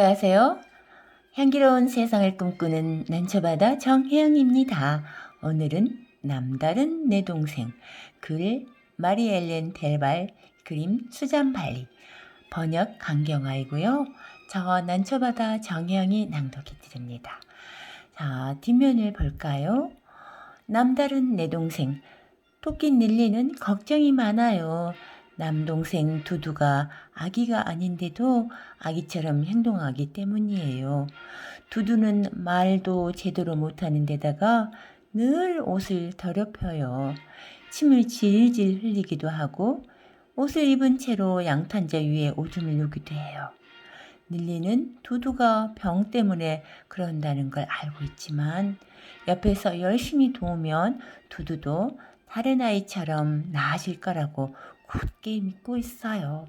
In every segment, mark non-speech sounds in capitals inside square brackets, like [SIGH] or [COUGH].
안녕하세요. 향기로운 세상을 꿈꾸는 난초바다 정혜영입니다. 오늘은 남다른 내 동생 글 마리엘렌 델발 그림 수잔 발리 번역 강경아이고요. 저 난초바다 정혜영이 낭독해 드립니다. 자 뒷면을 볼까요? 남다른 내 동생 토끼 닐리는 걱정이 많아요. 남동생 두두가 아기가 아닌데도 아기처럼 행동하기 때문이에요. 두두는 말도 제대로 못하는 데다가 늘 옷을 더럽혀요. 침을 질질 흘리기도 하고 옷을 입은 채로 양탄자 위에 오줌을 누기도 해요. 닐리는 두두가 병 때문에 그런다는 걸 알고 있지만 옆에서 열심히 도우면 두두도 다른 아이처럼 나아질 거라고 굳게 믿고 있어요.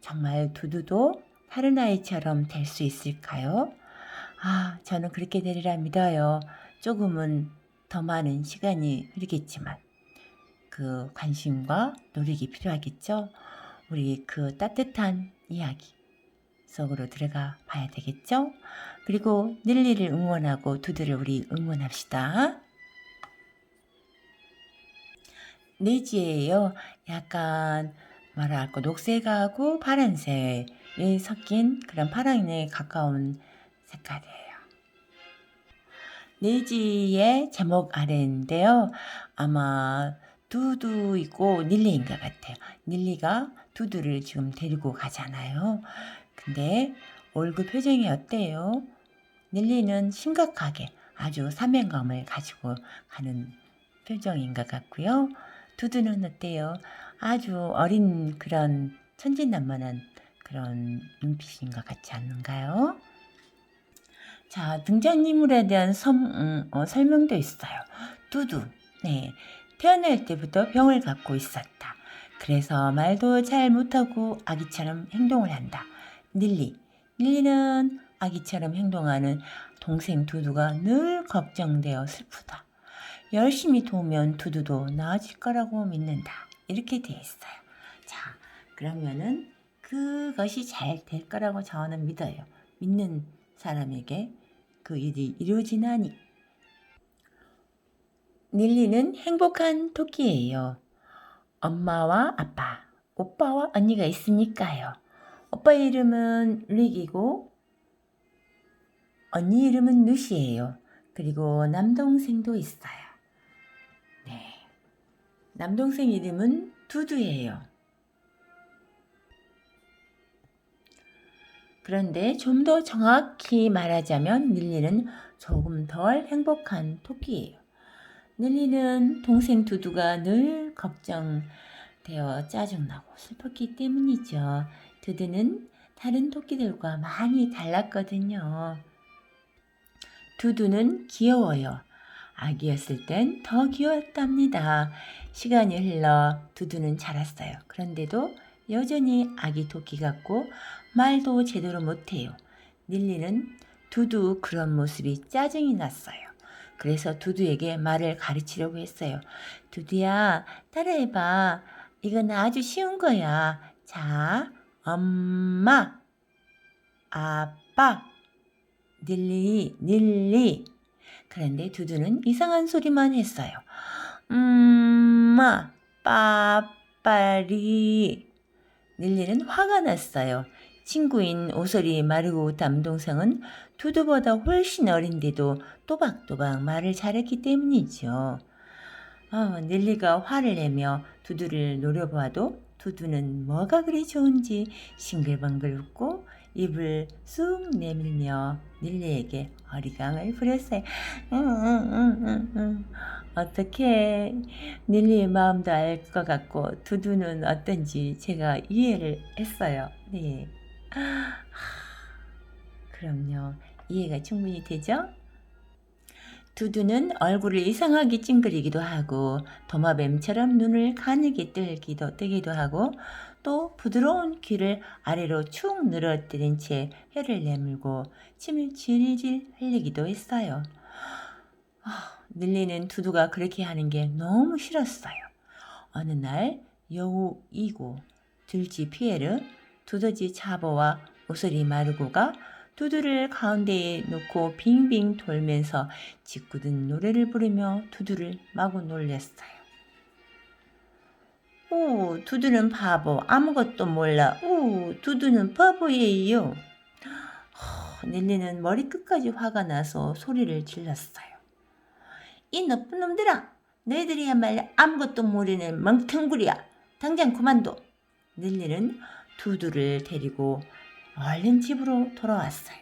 정말 두두도 다른 아이처럼 될 수 있을까요? 아, 저는 그렇게 되리라 믿어요. 조금은 더 많은 시간이 흐르겠지만 그 관심과 노력이 필요하겠죠. 우리 그 따뜻한 이야기 속으로 들어가 봐야 되겠죠. 그리고 닐리를 응원하고 두두를 우리 응원합시다. 네지예요. 약간 뭐랄까 녹색하고 파란색이 섞인 그런 파랑에 가까운 색깔이에요. 네지의 제목 아래인데요. 아마 두두이고 닐리인 것 같아요. 닐리가 두두를 지금 데리고 가잖아요. 근데 얼굴 표정이 어때요? 닐리는 심각하게 아주 사명감을 가지고 가는 표정인 것 같고요. 두두는 어때요? 아주 어린 그런 천진난만한 그런 눈빛인 것 같지 않는가요? 자, 등장인물에 대한 섬, 음, 어, 설명도 있어요. 두두, 네. 태어날 때부터 병을 갖고 있었다. 그래서 말도 잘 못하고 아기처럼 행동을 한다. 닐리, 닐리는 아기처럼 행동하는 동생 두두가 늘 걱정되어 슬프다. 열심히 도우면 두두도 나아질 거라고 믿는다. 이렇게 되어 있어요. 자, 그러면은 그것이 잘 될 거라고 저는 믿어요. 믿는 사람에게 그 일이 이루어지나니. 닐리는 행복한 토끼예요. 엄마와 아빠, 오빠와 언니가 있으니까요. 오빠 이름은 릭이고 언니 이름은 누시예요. 그리고 남동생도 있어요. 네. 남동생 이름은 두두예요. 그런데 좀 더 정확히 말하자면 닐리는 조금 덜 행복한 토끼예요. 닐리는 동생 두두가 늘 걱정되어 짜증나고 슬펐기 때문이죠. 두두는 다른 토끼들과 많이 달랐거든요. 두두는 귀여워요. 아기였을 땐 더 귀여웠답니다. 시간이 흘러 두두는 자랐어요. 그런데도 여전히 아기 토끼 같고 말도 제대로 못해요. 닐리는 두두 그런 모습이 짜증이 났어요. 그래서 두두에게 말을 가르치려고 했어요. 두두야, 따라해봐. 이건 아주 쉬운 거야. 자, 엄마, 아빠, 닐리, 닐리. 그런데 두두는 이상한 소리만 했어요. 음마, 빠빠리. 닐리는 화가 났어요. 친구인 오소리 마르고 남동생은 두두보다 훨씬 어린데도 또박또박 말을 잘했기 때문이죠. 어, 닐리가 화를 내며 두두를 노려보아도 두두는 뭐가 그리 좋은지 싱글벙글 웃고 입을 쑥 내밀며 닐리에게 어리광을 부렸어요. 응, 응, 응, 응, 어떻게 닐리의 마음도 알 것 같고 두두는 어떤지 제가 이해를 했어요. 네. 그럼요. 이해가 충분히 되죠? 두두는 얼굴을 이상하게 찡그리기도 하고 도마뱀처럼 눈을 가늘게 뜨기도, 뜨기도 하고 또 부드러운 귀를 아래로 축 늘어뜨린 채 혀를 내물고 침을 질질 흘리기도 했어요. 아, 늘리는 두두가 그렇게 하는 게 너무 싫었어요. 어느 날 여우 이고 들쥐 피에르 두더지 차보와 오소리 마르고가 두두를 가운데에 놓고 빙빙 돌면서 짓궂은 노래를 부르며 두두를 마구 놀렸어요. 오, 두두는 바보, 아무것도 몰라. 오, 두두는 바보예요. 허, 넬리는 머리끝까지 화가 나서 소리를 질렀어요. 이 나쁜 놈들아! 너희들이야말로 아무것도 모르는 멍텅구리야. 당장 그만둬. 넬리는 두두를 데리고 얼른 집으로 돌아왔어요.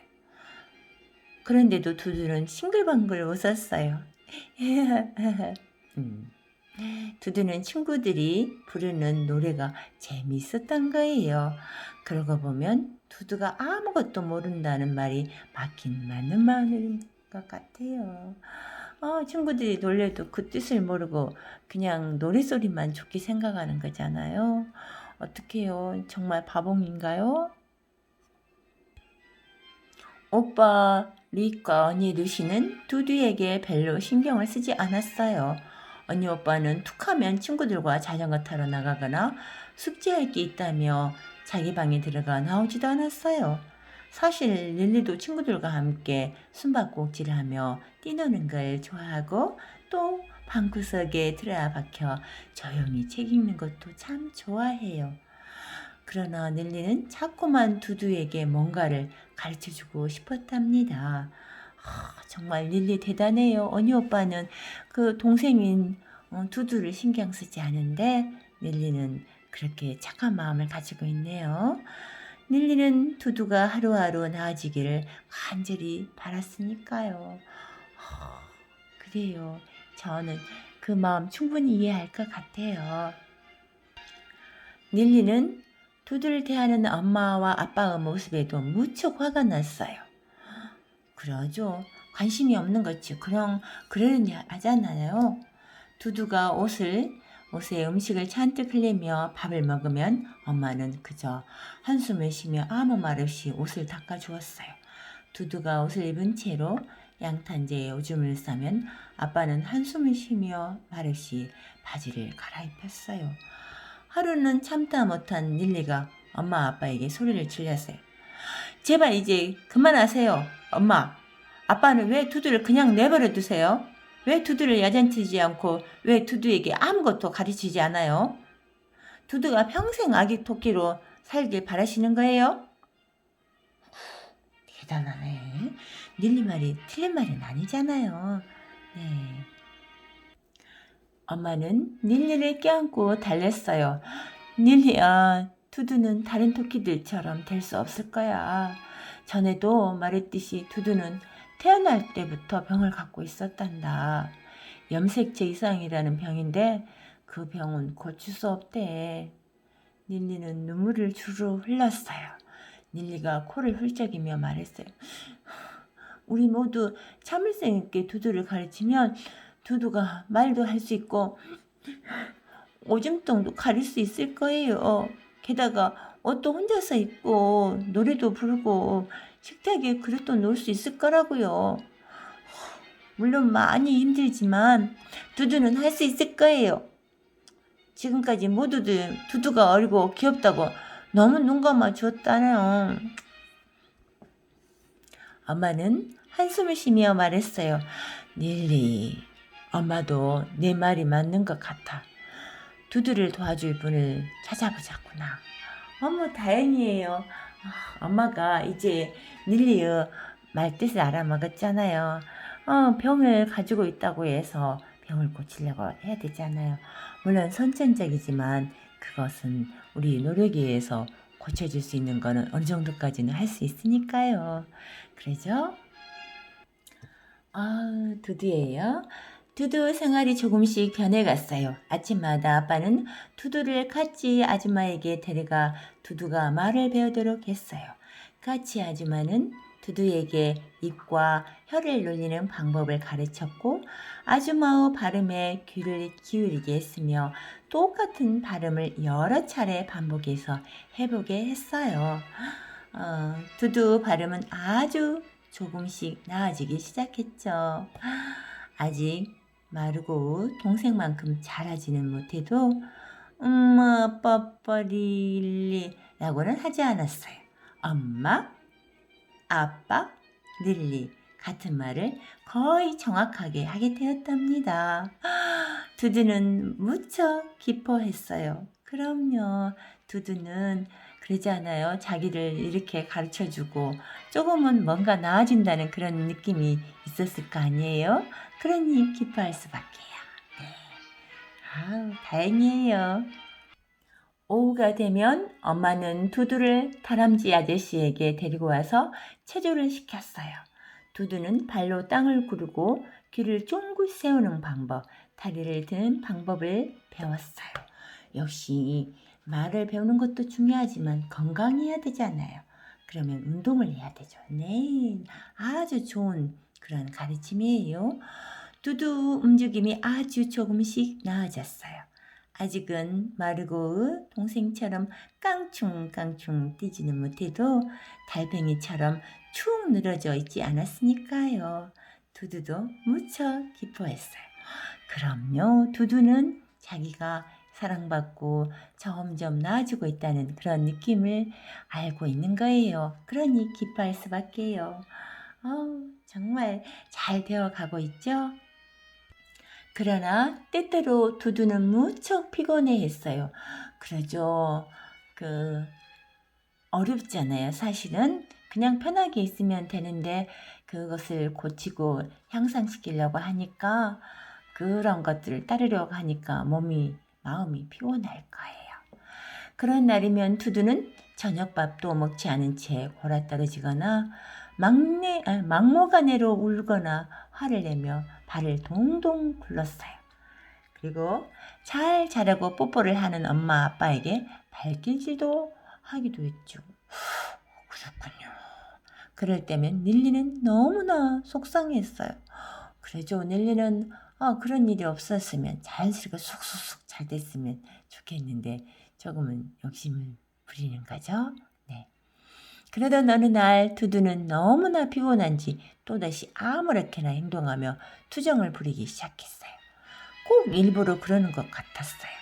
그런데도 두두는 싱글벙글 웃었어요. [LAUGHS] 음. 두두는 친구들이 부르는 노래가 재미있었던 거예요. 그러고 보면 두두가 아무것도 모른다는 말이 맞긴 맞는 말인 것 같아요. 어, 친구들이 놀려도 그 뜻을 모르고 그냥 노래소리만 좋게 생각하는 거잖아요. 어떡해요? 정말 바봉인가요? 오빠 리과 언니 루시는 두두에게 별로 신경을 쓰지 않았어요. 언니 오빠는 툭하면 친구들과 자전거 타러 나가거나 숙제할 게 있다며 자기 방에 들어가 나오지도 않았어요. 사실 릴리도 친구들과 함께 숨바꼭질을 하며 뛰노는 걸 좋아하고 또 방구석에 들어박혀 조용히 책 읽는 것도 참 좋아해요. 그러나 넬리는 자꾸만 두두에게 뭔가를 가르쳐주고 싶었답니다. 아, 정말 릴리 대단해요. 언니 오빠는 그 동생인 어, 두두를 신경 쓰지 않은데 릴리는 그렇게 착한 마음을 가지고 있네요. 릴리는 두두가 하루하루 나아지기를 간절히 바랐으니까요. 아, 그래요. 저는 그 마음 충분히 이해할 것 같아요. 닐리는 두두를 대하는 엄마와 아빠의 모습에도 무척 화가 났어요. 그러죠. 관심이 없는 거지. 그냥 그러느니 하잖아요. 두두가 옷을 옷에 음식을 잔뜩 흘리며 밥을 먹으면 엄마는 그저 한숨을 쉬며 아무 말 없이 옷을 닦아 주었어요. 두두가 옷을 입은 채로 양탄자에 오줌을 싸면 아빠는 한숨을 쉬며 말없이 바지를 갈아입혔어요. 하루는 참다 못한 닐리가 엄마 아빠에게 소리를 질렀어요. 제발 이제 그만하세요. 엄마, 아빠는 왜 두두를 그냥 내버려 두세요? 왜 두두를 야잔치지 않고 왜 두두에게 아무것도 가르치지 않아요? 두두가 평생 아기 토끼로 살길 바라시는 거예요? 대단하네. 닐리 말이 틀린 말은 아니잖아요. 네. 엄마는 닐리를 껴안고 달랬어요. 닐리야, 두두는 다른 토끼들처럼 될 수 없을 거야. 전에도 말했듯이 두두는 태어날 때부터 병을 갖고 있었단다. 염색체 이상이라는 병인데 그 병은 고칠 수 없대. 닐리는 눈물을 주르 흘렸어요. 닐리가 코를 훌쩍이며 말했어요. 우리 모두 참을성 있게 두두를 가르치면 두두가 말도 할 수 있고 오줌통도 가릴 수 있을 거예요. 게다가 옷도 혼자서 입고 노래도 부르고 식탁에 그릇도 놓을 수 있을 거라고요. 물론 많이 힘들지만 두두는 할 수 있을 거예요. 지금까지 모두들 두두가 어리고 귀엽다고 너무 눈 감아 주었다네요. 엄마는 한숨을 쉬며 말했어요. 닐리, 엄마도 내 말이 맞는 것 같아. 두두를 도와줄 분을 찾아보자꾸나. 어머, 다행이에요. 아, 엄마가 이제 닐리의 말뜻을 알아먹었잖아요. 어, 병을 가지고 있다고 해서 병을 고치려고 해야 되잖아요. 물론 선천적이지만 그것은 우리 노력에 의해서 고쳐줄 수 있는 거는 어느 정도까지는 할 수 있으니까요. 그러죠? 아, 두두예요. 두두 생활이 조금씩 변해갔어요. 아침마다 아빠는 두두를 카치 아줌마에게 데려가 두두가 말을 배우도록 했어요. 카치 아줌마는 두두에게 입과 혀를 놀리는 방법을 가르쳤고 아줌마의 발음에 귀를 기울이게 했으며 똑같은 발음을 여러 차례 반복해서 해보게 했어요. 어, 두두 발음은 아주 조금씩 나아지기 시작했죠. 아직 마르고 동생만큼 잘하지는 못해도 엄마 빠빠릴리 라고는 하지 않았어요. 엄마, 아빠, 릴리 같은 말을 거의 정확하게 하게 되었답니다. 두두는 무척 기뻐했어요. 그럼요. 두두는 그러잖아요. 자기를 이렇게 가르쳐 주고 조금은 뭔가 나아진다는 그런 느낌이 있었을 거 아니에요? 그러니 기뻐할 수밖에요. 네. 아우, 다행이에요. 오후가 되면 엄마는 두두를 다람쥐 아저씨에게 데리고 와서 체조를 시켰어요. 두두는 발로 땅을 구르고 귀를 쫑긋 세우는 방법, 다리를 드는 방법을 배웠어요. 역시 말을 배우는 것도 중요하지만 건강해야 되잖아요. 그러면 운동을 해야 되죠. 네, 아주 좋은 그런 가르침이에요. 두두 움직임이 아주 조금씩 나아졌어요. 아직은 마르고 동생처럼 깡충깡충 뛰지는 못해도 달팽이처럼 축 늘어져 있지 않았으니까요. 두두도 무척 기뻐했어요. 그럼요, 두두는 자기가 사랑받고 점점 나아지고 있다는 그런 느낌을 알고 있는 거예요. 그러니 기뻐할 수밖에요. 어우, 정말 잘 되어가고 있죠? 그러나 때때로 두두는 무척 피곤해했어요. 그러죠. 그 어렵잖아요. 사실은 그냥 편하게 있으면 되는데 그것을 고치고 향상시키려고 하니까 그런 것들을 따르려고 하니까 몸이 마음이 피곤할 거예요. 그런 날이면 두두는 저녁밥도 먹지 않은 채 골아떨어지거나 막내 아, 막무가내로 울거나 화를 내며 발을 동동 굴렀어요. 그리고 잘 자라고 뽀뽀를 하는 엄마 아빠에게 발길질도 하기도 했죠. 그렇군요. 그럴 때면 닐리는 너무나 속상했어요. 그래죠. 닐리는 아, 그런 일이 없었으면 자연스럽게 쑥쑥쑥 잘 됐으면 좋겠는데 조금은 욕심을 부리는 거죠. 네. 그러던 어느 날 두두는 너무나 피곤한지 또다시 아무렇게나 행동하며 투정을 부리기 시작했어요. 꼭 일부러 그러는 것 같았어요.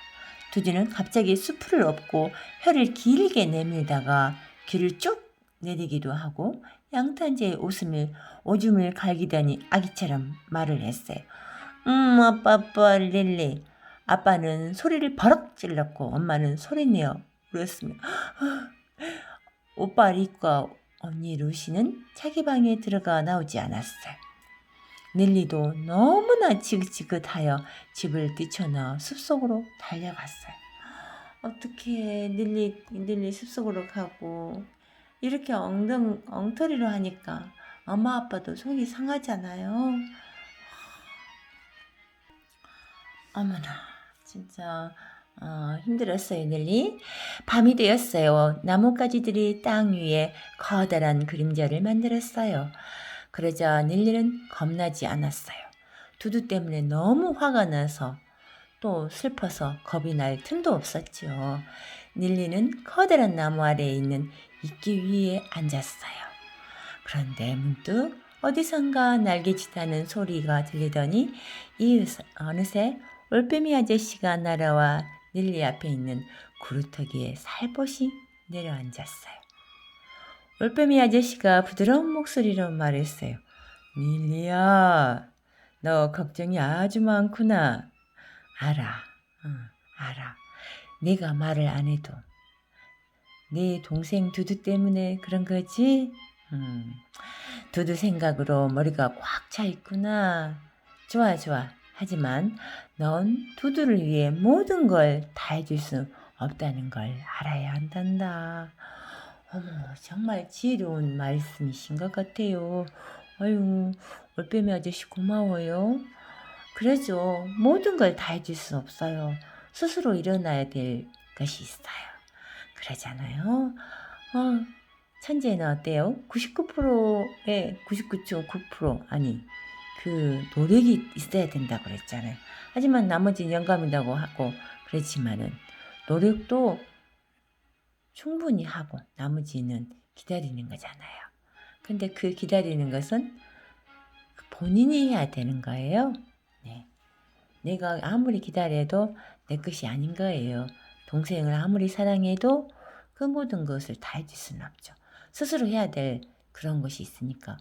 두두는 갑자기 수풀을 엎고 혀를 길게 내밀다가 귀를 쭉 내리기도 하고 양탄자의 웃음을 오줌을 갈기더니 아기처럼 말을 했어요. 음, 아빠, 아빠, 릴리. 아빠는 소리를 버럭 찔렀고 엄마는 소리내어 울었으며 [GASPS] 오빠 리과 언니 루시는 자기 방에 들어가 나오지 않았어요. 닐리도 너무나 지긋지긋하여 집을 뛰쳐나와 숲속으로 달려갔어요. [GASPS] 어떻게 닐리 닐리 숲속으로 가고 이렇게 엉덩 엉터리로 하니까 엄마 아빠도 속이 상하잖아요. [GASPS] 어머나 진짜 어, 힘들었어요, 넬리. 밤이 되었어요. 나뭇가지들이 땅 위에 커다란 그림자를 만들었어요. 그러자 넬리는 겁나지 않았어요. 두두 때문에 너무 화가 나서 또 슬퍼서 겁이 날 틈도 없었죠. 닐리는 커다란 나무 아래에 있는 이끼 위에 앉았어요. 그런데 문득 어디선가 날개짓하는 소리가 들리더니 이 어느새 올빼미 아저씨가 날아와 닐리 앞에 있는 구루터기에 살포시 내려앉았어요. 올빼미 아저씨가 부드러운 목소리로 말했어요. 닐리야, 너 걱정이 아주 많구나. 알아, 응, 알아. 네가 말을 안 해도 네 동생 두두 때문에 그런 거지? 음, 두두 생각으로 머리가 꽉 차 있구나. 좋아, 좋아. 하지만 넌 두두를 위해 모든 걸 다 해줄 수 없다는 걸 알아야 한단다. 어머, 정말 지혜로운 말씀이신 것 같아요. 아유, 올빼미 아저씨 고마워요. 그래죠. 모든 걸 다 해줄 수 없어요. 스스로 일어나야 될 것이 있어요. 그러잖아요. 어, 천재는 어때요? 99%에 99.9% 아니 그 노력이 있어야 된다고 그랬잖아요. 하지만 나머지는 영감이라고 하고 그렇지만은 노력도 충분히 하고 나머지는 기다리는 거잖아요. 근데 그 기다리는 것은 본인이 해야 되는 거예요. 네. 내가 아무리 기다려도 내 것이 아닌 거예요. 동생을 아무리 사랑해도 그 모든 것을 다 해줄 수는 없죠. 스스로 해야 될 그런 것이 있으니까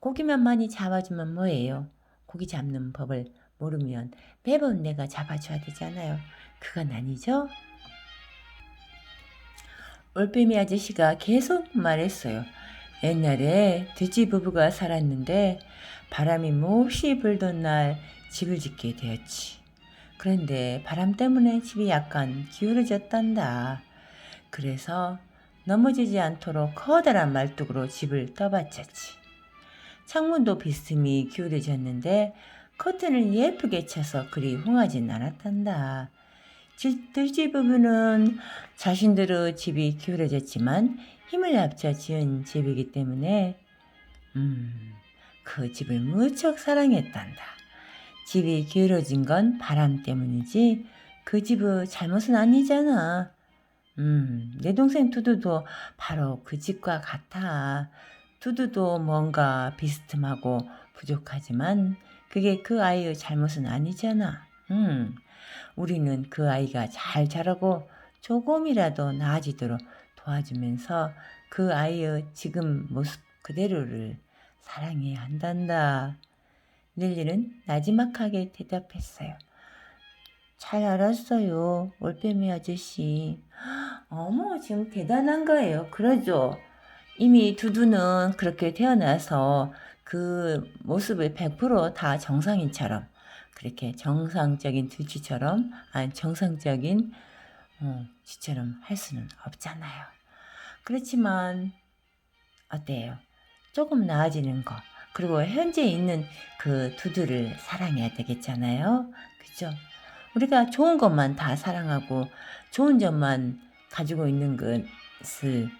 고기만 많이 잡아주면 뭐예요? 고기 잡는 법을 모르면 매번 내가 잡아줘야 되잖아요. 그건 아니죠? 올빼미 아저씨가 계속 말했어요. 옛날에 돼지 부부가 살았는데 바람이 몹시 불던 날 집을 짓게 되었지. 그런데 바람 때문에 집이 약간 기울어졌단다. 그래서 넘어지지 않도록 커다란 말뚝으로 집을 떠받쳤지. 창문도 비스듬히 기울어졌는데 커튼을 예쁘게 쳐서 그리 홍하진 않았단다. 들쥐 부부는 자신들의 집이 기울어졌지만 힘을 합쳐 지은 집이기 때문에 음, 그 집을 무척 사랑했단다. 집이 기울어진 건 바람 때문이지 그 집의 잘못은 아니잖아. 음, 내 동생 두두도 바로 그 집과 같아. 두두도 뭔가 비스듬하고 부족하지만 그게 그 아이의 잘못은 아니잖아. 음, 우리는 그 아이가 잘 자라고 조금이라도 나아지도록 도와주면서 그 아이의 지금 모습 그대로를 사랑해야 한단다. 릴리는 나지막하게 대답했어요. 잘 알았어요. 올빼미 아저씨. [GASPS] 어머, 지금 대단한 거예요. 그러죠? 이미 두두는 그렇게 태어나서 그 모습을 100%다 정상인처럼 그렇게 정상적인 들쥐처럼 아니 정상적인 어, 쥐처럼 할 수는 없잖아요. 그렇지만 어때요? 조금 나아지는 거 그리고 현재 있는 그 두두를 사랑해야 되겠잖아요. 그죠? 우리가 좋은 것만 다 사랑하고 좋은 점만 가지고 있는 것을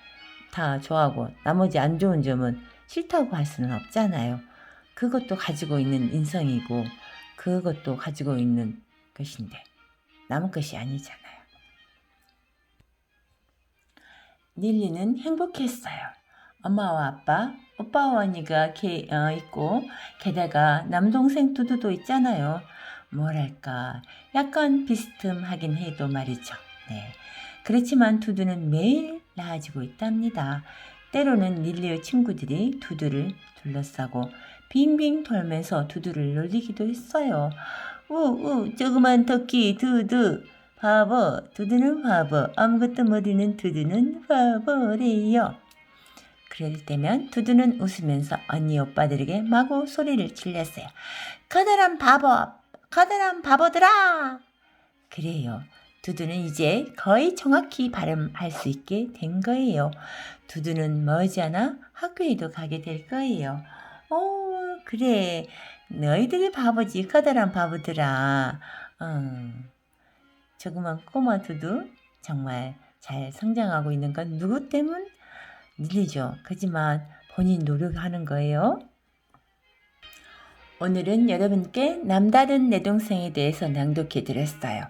다 좋아하고 나머지 안 좋은 점은 싫다고 할 수는 없잖아요. 그것도 가지고 있는 인성이고 그것도 가지고 있는 것인데 남은 것이 아니잖아요. 닐리는 행복했어요. 엄마와 아빠, 오빠와 언니가 게, 어, 있고 게다가 남동생 두두도 있잖아요. 뭐랄까 약간 비스듬하긴 해도 말이죠. 네. 그렇지만 두두는 매일 나아지고 있답니다. 때로는 릴리의 친구들이 두두를 둘러싸고 빙빙 돌면서 두두를 놀리기도 했어요. 우우 조그만 토끼 두두 바보 두두는 바보 아무것도 모르는 두두는 바보래요. 그럴 때면 두두는 웃으면서 언니 오빠들에게 마구 소리를 질렀어요. 커다란 바보 커다란 바보들아 그래요. 두두는 이제 거의 정확히 발음할 수 있게 된 거예요. 두두는 머지않아 학교에도 가게 될 거예요. 어, 그래. 너희들이 바보지, 커다란 바보들아. 어, 조그만 꼬마 두두 정말 잘 성장하고 있는 건 누구 때문? 밀리죠. 그지만 본인 노력하는 거예요. 오늘은 여러분께 남다른 내 동생에 대해서 낭독해 드렸어요.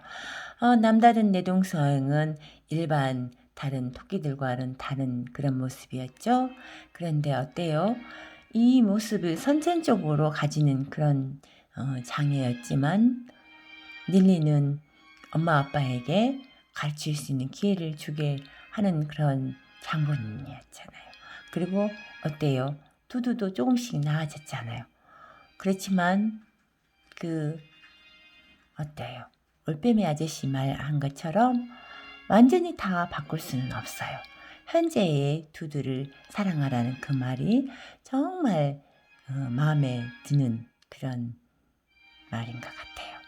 어, 남다른 내 동생은 일반 다른 토끼들과는 다른 그런 모습이었죠. 그런데 어때요? 이 모습을 선천적으로 가지는 그런 어, 장애였지만 닐리는 엄마 아빠에게 가르칠 수 있는 기회를 주게 하는 그런 장본인이었잖아요. 그리고 어때요? 두두도 조금씩 나아졌잖아요. 그렇지만 그 어때요? 올빼미 아저씨 말 한 것처럼 완전히 다 바꿀 수는 없어요. 현재의 두두를 사랑하라는 그 말이 정말 어, 마음에 드는 그런 말인 것 같아요.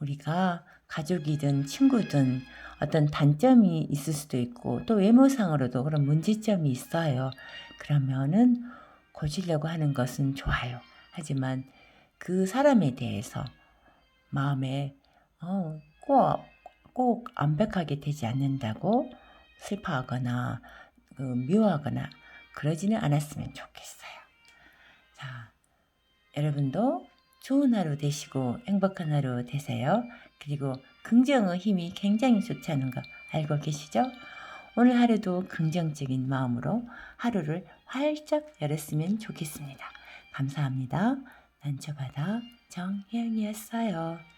우리가 가족이든 친구든 어떤 단점이 있을 수도 있고 또 외모상으로도 그런 문제점이 있어요. 그러면은 고치려고 하는 것은 좋아요. 하지만 그 사람에 대해서 마음에 어, 꼭, 꼭 완벽하게 되지 않는다고 슬퍼하거나 그, 미워하거나 그러지는 않았으면 좋겠어요. 자, 여러분도 좋은 하루 되시고 행복한 하루 되세요. 그리고 긍정의 힘이 굉장히 좋다는 거 알고 계시죠? 오늘 하루도 긍정적인 마음으로 하루를 활짝 열었으면 좋겠습니다. 감사합니다. 난초바다 정혜영이었어요.